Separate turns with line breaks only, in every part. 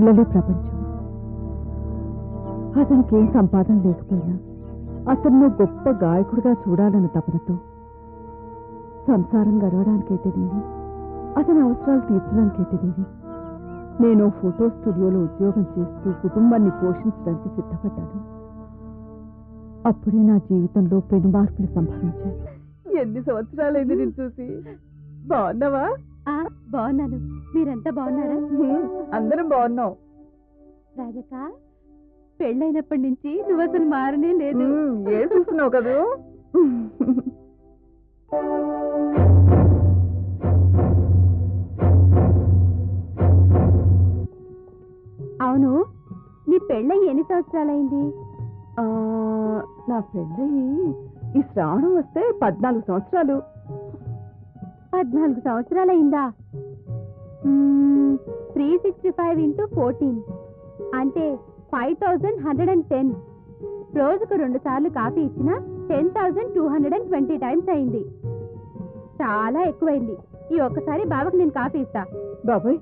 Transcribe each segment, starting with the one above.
పిల్లలే ప్రపంచం. అతనికి ఏం సంపాదన లేకపోయినా అతన్ని గొప్ప గాయకుడిగా చూడాలన్న తపనతో సంసారం గడవడానికైతేనేవి అతని అవసరాలు తీర్చడానికైతేనేవి నేను ఫోటో స్టూడియోలో ఉద్యోగం చేస్తూ కుటుంబాన్ని పోషించడానికి సిద్ధపడ్డాను. అప్పుడే నా జీవితంలో పెను మార్పులు సంభవించాయి. ఎన్ని సంవత్సరాలైంది నేను చూసి? బాగున్నావా?
బాగున్నాను. మీరంతా బాగున్నారా?
అందరం బాగున్నాం.
రాజక్క పెళ్ళైనప్పటి నుంచి నువ్వు అసలు మారనే లేదు.
ఏడుస్తున్నావు కదూ?
అవును నీ పెళ్ళై ఎన్ని సంవత్సరాలైంది?
ఆ, నా పెళ్ళయి ఈ శ్రావణం వస్తే పద్నాలుగు సంవత్సరాలు.
పద్నాలుగు సంవత్సరాలైందా? Three sixty five into fourteen అంటే five thousand hundred and ten రోజుకు రెండు సార్లు కాఫీ ఇచ్చినా ten thousand two hundred and twenty times అయింది. చాలా ఎక్కువైంది. ఈ ఒక్కసారి బావకు నేను కాఫీ ఇస్తా.
బాబాయ్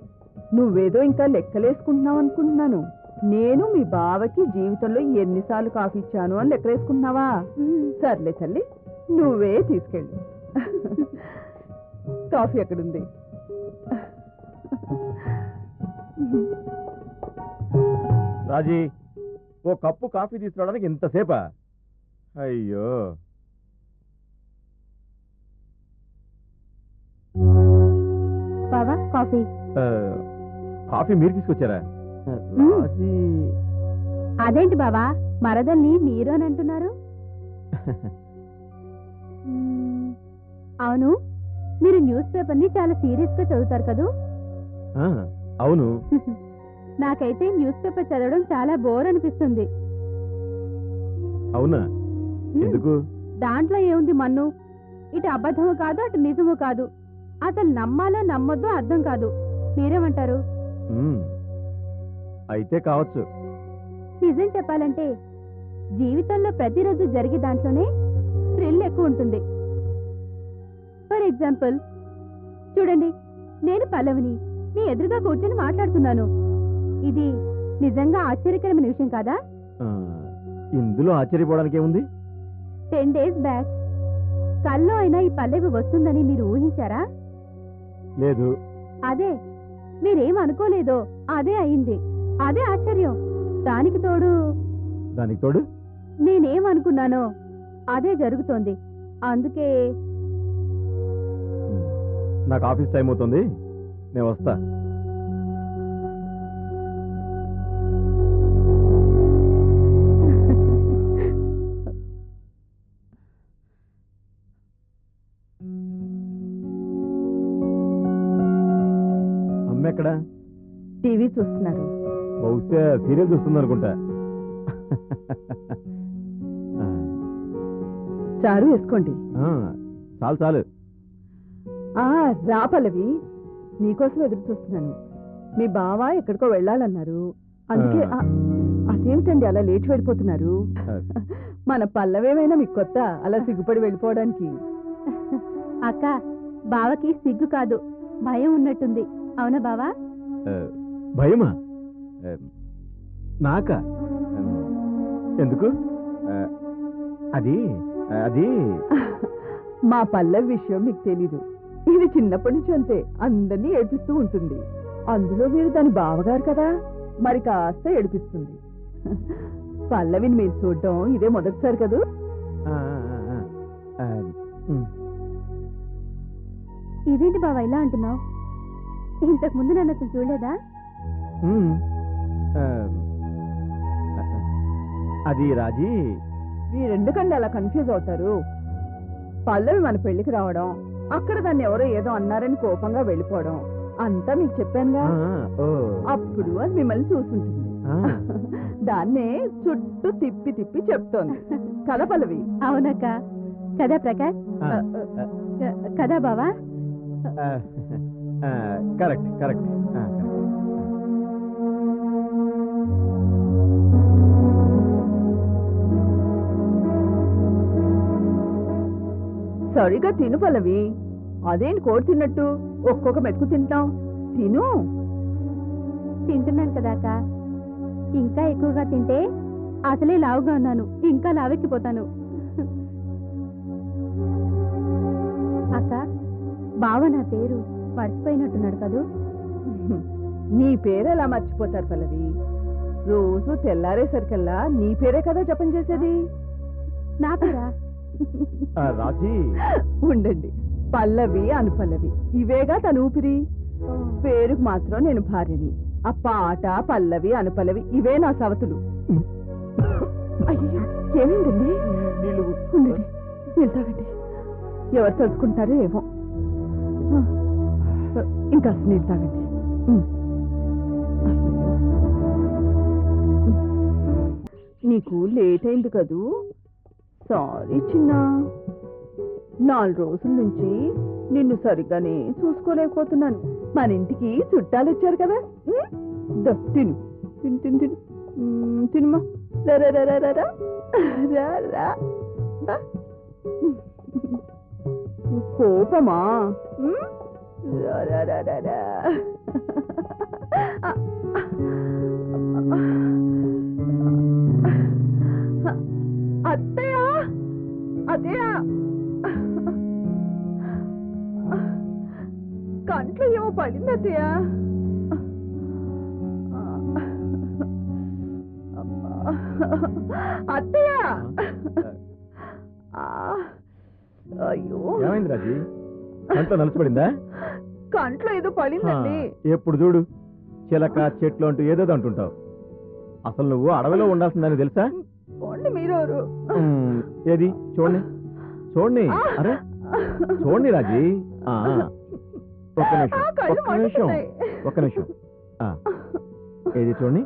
నువ్వేదో ఇంకా లెక్కలేసుకుంటున్నావు అనుకుంటున్నాను. నేను మీ బావకి జీవితంలో ఎన్నిసార్లు కాఫీ ఇచ్చాను అని లెక్కలేసుకుంటున్నావా. సర్లే తల్లి నువ్వే తీసుకెళ్ళు. కాఫీ ఎక్కడుంది
రాజీ ఓ కప్పు కాఫీ తీసుకురావడానికి ఇంతసేపా? అయ్యో.
బావా కాఫీ.
కాఫీ మీరు తీసుకొచ్చారా. రాజీ.
అదేంటి బావా మరదల్ని మీరు అని అంటున్నారు. అవును మీరు న్యూస్ పేపర్ని చాలా సీరియస్గా చదువుతారు కదూ?
అవును.
నాకైతే న్యూస్ పేపర్ చదవడం చాలా బోర్ అనిపిస్తుంది.
అవునా. ఎందుకు?
దాంట్లో ఏముంది మన్ను? ఇటు అబద్ధము కాదు అటు నిజము కాదు. అసలు నమ్మాలో నమ్మొద్దో అర్థం కాదు. మీరేమంటారు.
అయితే కావచ్చు.
నిజం చెప్పాలంటే జీవితంలో ప్రతిరోజు జరిగే దాంట్లోనే థ్రిల్ ఎక్కువ ఉంటుంది. For example. చూడండి నేను పల్లవిని మీ ఎదురుగా కూర్చొని మాట్లాడుతున్నాను. ఇది నిజంగా ఆశ్చర్యకరమైన విషయం కాదా?
ఇందులో ఆశ్చర్యపోవడానికి ఏముంది?
టెన్ డేస్ బ్యాక్ కల్లో అయినా ఈ పల్లవి వస్తుందని మీరు ఊహించారా?
లేదు.
అదే మీరేం అనుకోలేదో అదే అయింది. అదే ఆశ్చర్యం. దానికి తోడు
దానికి తోడు?
నేనేం అనుకున్నానో అదే జరుగుతోంది. అందుకే.
నాకు ఆఫీస్ టైం అవుతుంది. నేను వస్తా. అమ్మ ఎక్కడా
టీవీ చూస్తున్నారు.
బహుశా సీరియల్ చూస్తుంది అనుకుంటా.
చారు వేసుకోండి.
చాలు చాలు.
రా పల్లవి. నీకోసం ఎదురు చూస్తున్నాను. మీ బావ ఎక్కడికో వెళ్ళాలన్నారు. అందుకే
ఆ.
అదేమిటండి అలా లేచి వెళ్ళిపోతున్నారు. మన పల్లవేమైనా మీకు కొత్త? అలా సిగ్గుపడి వెళ్ళిపోవడానికి.
అక్క బావకి సిగ్గు కాదు. భయం ఉన్నట్టుంది. అవునా బావా?
ఆ, భయమా? ఆ, నాకా? ఆ, ఎందుకు? ఆ, అది అది.
మా పల్లవి విషయం మీకు తెలీదు. ఇది చిన్నప్పటి నుంచి అంతే. అందరినీ ఏడిపిస్తూ ఉంటుంది. అందులో మీరు దాని బావగారు కదా. మరి కాస్త ఏడిపిస్తుంది. పల్లవిని మీరు చూడడం ఇదే మొదటిసారి కదూ?
ఇదేంటి బావా ఇలా అంటున్నావు? ఇంతకు ముందు నన్ను అసలు చూడలేదా?
అది రాజీ
మీరెందుకండి అలా కన్ఫ్యూజ్ అవుతారు. పల్లవి మన పెళ్ళికి రావడం అక్కడ దాన్ని ఎవరో ఏదో అన్నారని కోపంగా వెళ్ళిపోవడం. అంతా మీకు చెప్పానుగా?
ఆ, ఓ,
అప్పుడు అది మిమ్మల్ని చూసుంటుంది.
ఆ,
దాన్నే చుట్టూ తిప్పి తిప్పి చెప్తోంది. కదా పల్లవి.
అవునక్క. కదా ప్రకాష్? కదా బావా?
ఆ, ఆ, కరెక్ట్ కరెక్ట్.
సరిగా తిను పల్లవి. అదేంటి కోడి తిన్నట్టు ఒక్కొక్క మెతుకు తింటాం? తిను.
తింటున్నాను కదా అక్క. ఇంకా ఎక్కువగా తింటే అసలే లావుగా ఉన్నాను. ఇంకా లావెక్కిపోతాను. అక్క బావ నా పేరు మర్చిపోయినట్టున్నాడు కదూ?
నీ పేరు ఎలా మర్చిపోతారు పల్లవి? రోజు తెల్లారేసరికల్లా నీ పేరే కదా జపం చేసేది.
నా పేరా?
రాజీ.
ఉండండి. పల్లవి అనుపల్లవి ఇవేగా తన ఊపిరి. పేరుకు మాత్రం నేను భార్యని. ఆ పాట పల్లవి అనుపల్లవి ఇవే నా సవతులు. అయ్యో ఏమైందండి? ఉండండి. నీళ్ళు తాగండి. ఎవరు తెలుసుకుంటారో ఏమో. ఇంకా నీళ్ళు తాగండి. నీకు లేట్ అయింది కదూ? సారీ చిన్న. నాలుగు రోజుల నుంచి నిన్ను సరిగ్గానే చూసుకోలేకపోతున్నాను. మన ఇంటికి చుట్టాలు వచ్చారు కదా. తిను. తిను తిను తిను. తినుమా. రా, రా, రా, కోపమా? రా,
అంతా నలుచుపడిందా
కంట్లో ఏదో పడిందండి.
ఎప్పుడు చూడు. చిలక చెట్లు అంటూ ఏదేదో అంటుంటావు. అసలు నువ్వు అడవిలో ఉండాల్సిందని తెలుసా?
మీరెవరు?
ఉమ్, ఏది? చూడండి. చూడండి. అరే చూడండి రాజీ. ఆ, ఒక్క నిమిషం ఒక్క నిమిషం. ఒక్క నిమిషం. ఆ, ఏది చూడండి?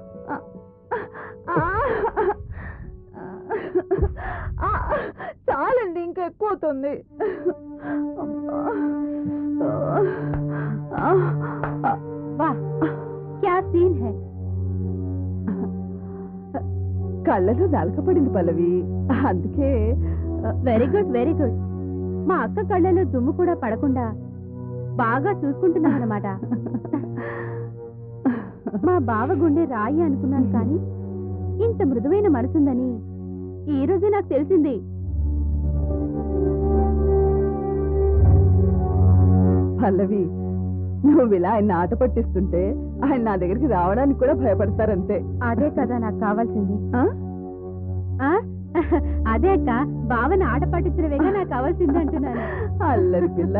అవుతుంది. కళ్ళలో నాలుక పడింది పల్లవి. అందుకే
వెరీ గుడ్ వెరీ గుడ్. మా అక్క కళ్ళలో దుమ్ము కూడా పడకుండా బాగా చూసుకుంటున్నాం అనమాట మా బావ గుండె రాయి అనుకున్నాను కానీ ఇంత మృదువైన మనసుందని ఈ రోజే నాకు తెలిసింది.
పల్లవి. నువ్వు ఇలా ఆయన ఆట పట్టిస్తుంటే ఆయన నా దగ్గరికి రావడానికి కూడా భయపడతారంతే.
అదే కదా నాకు కావాల్సింది.
ఆ?
ఆ? అదే అక్క బావని ఆట పట్టించడమేగా నాకు కావాల్సింది అంటున్నాను.
అల్లరి పిల్ల.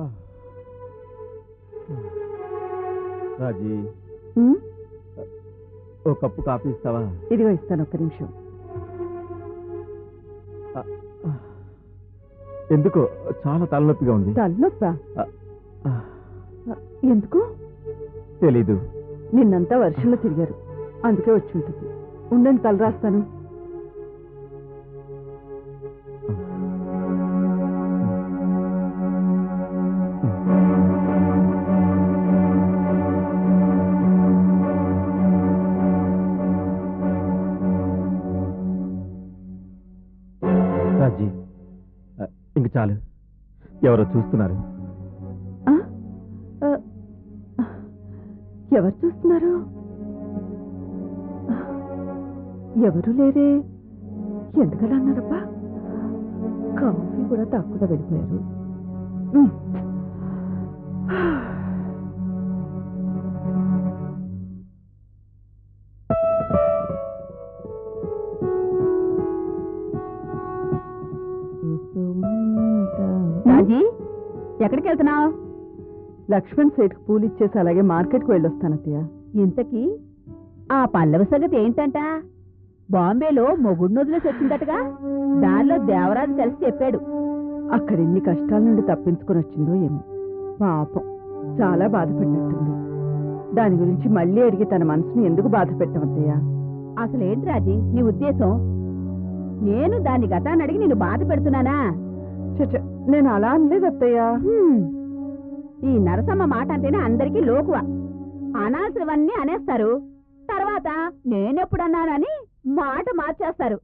ఆ. రాజీ. ఓ కప్పు కాఫీ ఇస్తావా?
ఇదిగో ఇస్తాను ఒక్క నిమిషం.
ఎందుకో? చాలా తలనొప్పిగా ఉంది.
తలనొప్ప? ఎందుకు?
తెలీదు.
నిన్నంతా వర్షంలో తిరిగారు. అందుకే వచ్చి ఉంటుంది. ఉండండి తల రాస్తాను.
ఎవరో చూస్తున్నారు.
ఆ? ఎవరు చూస్తున్నారు? ఎవరు లేరే? ఎందుకలా అన్నారబ్బా? కాఫీ కూడా తక్కువ వెళ్ళిపోయారు.
ఎక్కడికి వెళ్తున్నావు?
లక్ష్మణ్ సేట్ పూలు ఇచ్చేసి అలాగే మార్కెట్కి వెళ్ళొస్తాను అత్తయ్య.
ఇంతకీ ఆ పల్లవ సంగతి ఏంటంట? బాంబేలో మొగుడు వదిలేసి వచ్చిందటగా? దానిలో దేవరాజు కలిసి చెప్పాడు.
అక్కడ ఎన్ని కష్టాల నుండి తప్పించుకొని వచ్చిందో ఏమో. పాపం. చాలా బాధపడినట్టుంది. దాని గురించి మళ్ళీ అడిగి తన మనసుని ఎందుకు బాధ పెట్టవద్దయ్యా
అసలేంటి రాజీ? నీ ఉద్దేశం? నేను దాని గతాన్ని అడిగి నిన్ను బాధ పెడుతున్నానా?
చచ్చ నేను అలా అనలేదు అత్తయ్య.
ఈ నరసమ్మ మాట అంటేనే అందరికీ లోకువ. అనాల్సినవన్నీ అనేస్తారు. తర్వాత నేనెప్పుడన్నానని మాట మార్చేస్తారు.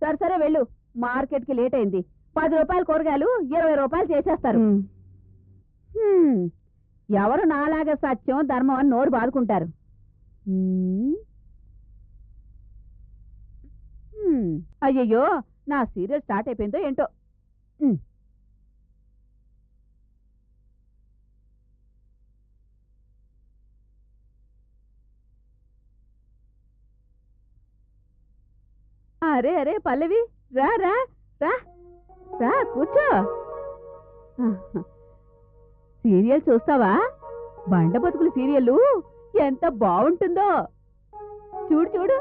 సరే సరే వెళ్ళు.
మార్కెట్కి లేట్ అయింది. పది రూపాయల కూరగాయలు ఇరవై రూపాయలు చేసేస్తారు. ఎవరు నాలాగా సత్యం ధర్మం అని నోరు బాదుకుంటారు. అయ్యయ్యో నా సీరియల్ స్టార్ట్ అయిపోయిందో ఏంటో. అరే అరే పల్లవి రా రా రా రా కూర్చో. సీరియల్ చూస్తావా? బండ బతుకుల సీరియల్ ఎంత బాగుంటుందో. చూడు చూడు.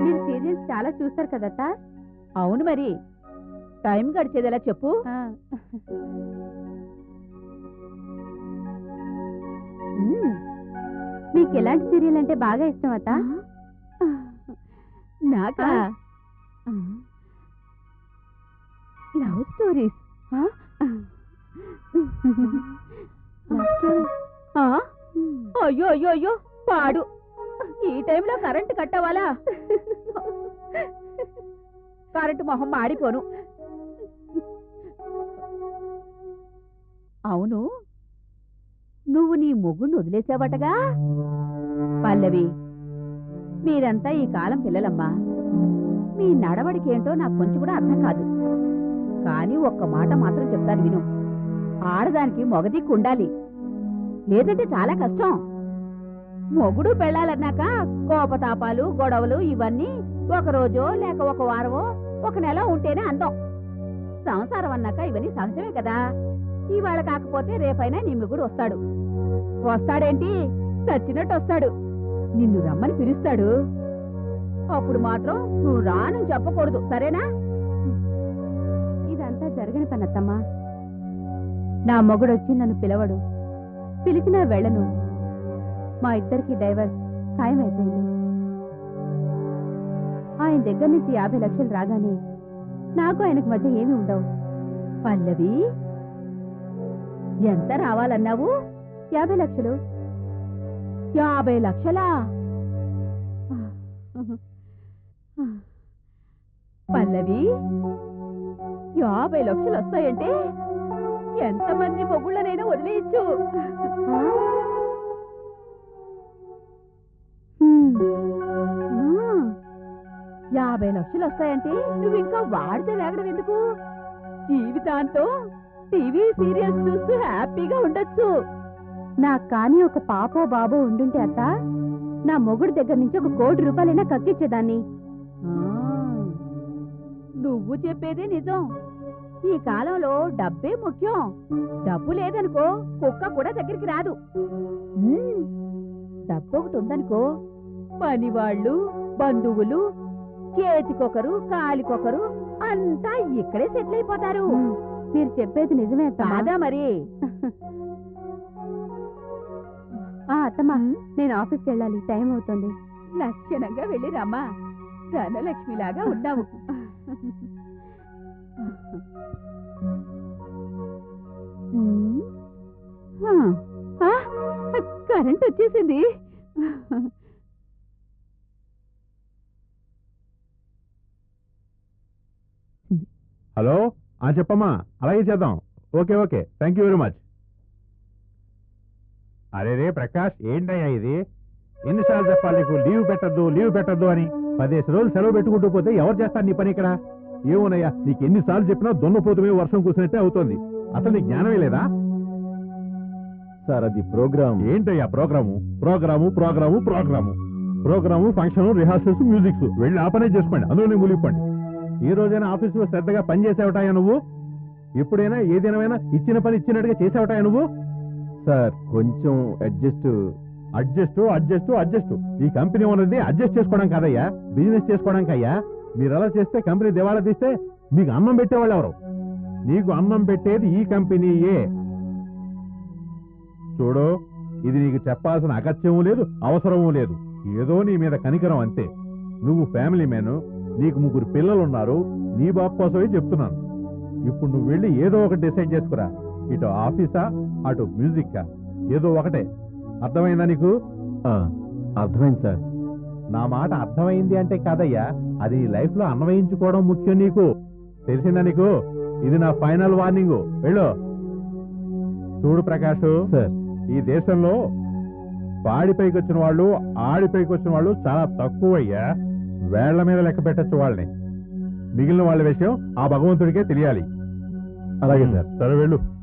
మీరు సీరియల్స్ చాలా చూస్తారు కదత్తా?
అవును మరి. టైం గడిచేది ఎలా చెప్పు
మ్మ్. మీకు ఎలాంటి సీరియల్ అంటే బాగా ఇష్టం అత్త?
నాకా? Love stories? అయ్యో అయ్యో అయ్యో పాడు. ఈ టైంలో కరెంటు కట్టవాలా? కరెంటు మొహం మాడిపోను. నువ్వు మొగ్గుని వదిలేసావటగా? పల్లవి మీరంతా ఈ కాలం పిల్లలమ్మా. మీ నడవడికేంటో నాకు కొంచెం కూడా అర్థం కాదు. కానీ ఒక్క మాట మాత్రం చెప్తాను విను. ఆడదానికి మొగదిక్కు ఉండాలి. లేదంటే చాలా కష్టం. మొగుడు పెళ్ళాలన్నాక కోపతాపాలు గొడవలు ఇవన్నీ ఒక రోజో లేక ఒక వారమో ఒక నెల ఉంటేనే అందం. సంసారం అన్నాక ఇవన్నీ సహజమే కదా. ఇవాళ కాకపోతే రేపైనా నీ మొగుడు వస్తాడు. వస్తాడేంటి? చచ్చినట్టు వస్తాడు నిన్ను రమ్మని పిలుస్తాడు. అప్పుడు మాత్రం నువ్వు రాను చెప్పకూడదు. సరేనా?
ఇదంతా జరగని పనత్తమ్మా నా మొగుడు వచ్చి నన్ను పిలవడు. పిలిచినా వెళ్ళను. మా ఇద్దరికి డైవర్స్ అయిపోయింది ఆయన దగ్గర నుంచి యాభై లక్షలు రాగానే నాకు ఆయనకు మధ్య ఏమి ఉండవు.
పల్లవి! ఎంత రావాలన్నావు?
యాభై లక్షలు.
యాభై లక్షలా? పల్లవి యాభై లక్షలు వస్తాయంటే ఎంతమంది మొగుళ్ళనైనా వదిలేయచ్చు. యాభై లక్షలు వస్తాయంటే నువ్వు ఇంకా వాడితే వేగడం ఎందుకు? జీవితాంతం టీవీ సీరియల్స్ చూస్తూ హ్యాపీగా ఉండొచ్చు.
నాకు కానీ ఒక పాపో బాబో ఉండుంటే అత్త నా మొగుడు దగ్గర నుంచి ఒక కోటి రూపాయలైనా కక్కిచ్చేదాన్ని.
నువ్వు చెప్పేదే నిజం. ఈ కాలంలో డబ్బే ముఖ్యం. డబ్బు లేదనుకో కుక్క కూడా దగ్గరికి రాదు. డబ్బు ఒకటి ఉందనుకో పనివాళ్ళు బంధువులు చేతికొకరు కాలికొకరు అంతా ఇక్కడే సెటిల్ అయిపోతారు.
మీరు చెప్పేది నిజమే
కాదా మరి?
ఆ, అత్తమ్మా నేను ఆఫీస్కి వెళ్ళాలి. టైం అవుతుంది.
లక్షణంగా వెళ్ళి రమ్మా. ధనలక్ష్మిలాగా ఉన్నావు. కరెంట్ వచ్చేసింది.
హలో? ఆ చెప్పమ్మా. అలాగే చేద్దాం. Okay okay. Thank you very much అరే రే ప్రకాష్ ఏంటయ్యా ఇది? ఎన్నిసార్లు చెప్పాలి నీకు? లీవ్ పెట్టద్దు లీవ్ పెట్టద్దు అని. పదిహేను రోజులు సెలవు పెట్టుకుంటూ పోతే ఎవరు చేస్తారు నీ పని ఇక్కడ? ఏమోనయ్యా నీకు ఎన్నిసార్లు చెప్పినా దొన్నపోతు మీద వర్షం కూర్చున్నట్టే అవుతోంది. అసలు నీకు జ్ఞానమే లేదా?
సార్ అది ప్రోగ్రామ్.
ఏంటయ్యా program? Program program program. Program function rehearsals musics. వెళ్ళి ఆ పనే చేసుకోండి అందులోనే మునిగిపోండి. ఈ రోజైనా ఆఫీసులో శ్రద్ధగా పనిచేసేవటాయా నువ్వు? ఎప్పుడైనా ఏదైనా ఇచ్చిన పని ఇచ్చినట్టుగా చేసేవటాయా నువ్వు?
సార్ కొంచెం అడ్జస్ట్
అడ్జస్ట్ అడ్జస్ట్ అడ్జస్ట్. ఈ కంపెనీ ఉన్నది అడ్జస్ట్ చేసుకోవడం కాదయ్యా బిజినెస్ చేసుకోవడానికి అయ్యా మీరు అలా చేస్తే కంపెనీ దివాళా తీస్తే మీకు అన్నం పెట్టేవాళ్ళు ఎవరు? నీకు అన్నం పెట్టేది ఈ కంపెనీయే. చూడు ఇది నీకు చెప్పాల్సిన అగత్యము లేదు అవసరము లేదు. ఏదో నీ మీద కనికరం అంతే. నువ్వు ఫ్యామిలీ మ్యాను నీకు ముగ్గురు పిల్లలు ఉన్నారు నీ బాబు కోసమే చెప్తున్నాను. ఇప్పుడు నువ్వు వెళ్ళి ఏదో ఒకటి డిసైడ్ చేసుకురా. ఇటు ఆఫీసా అటు మ్యూజిక్కా? ఏదో ఒకటే. అర్థమైందా నీకు?
అర్థమైంది సార్.
నా మాట అర్థమైంది అంటే కాదయ్యా. అది నీ లైఫ్లో అన్వయించుకోవడం ముఖ్యం నీకు. తెలిసిందా నీకు? ఇది నా ఫైనల్ వార్నింగ్. వెళ్ళు. చూడు ప్రకాష్.
సార్.
ఈ దేశంలో పాడిపైకి వచ్చిన వాళ్ళు ఆడిపైకి వచ్చిన వాళ్ళు చాలా తక్కువయ్యా. వేళ్ళ మీద లెక్క పెట్టచ్చు వాళ్ళని. మిగిలిన వాళ్ళ విషయం ఆ భగవంతుడికే తెలియాలి.
అలాగే సార్.
సరే వెళ్ళు.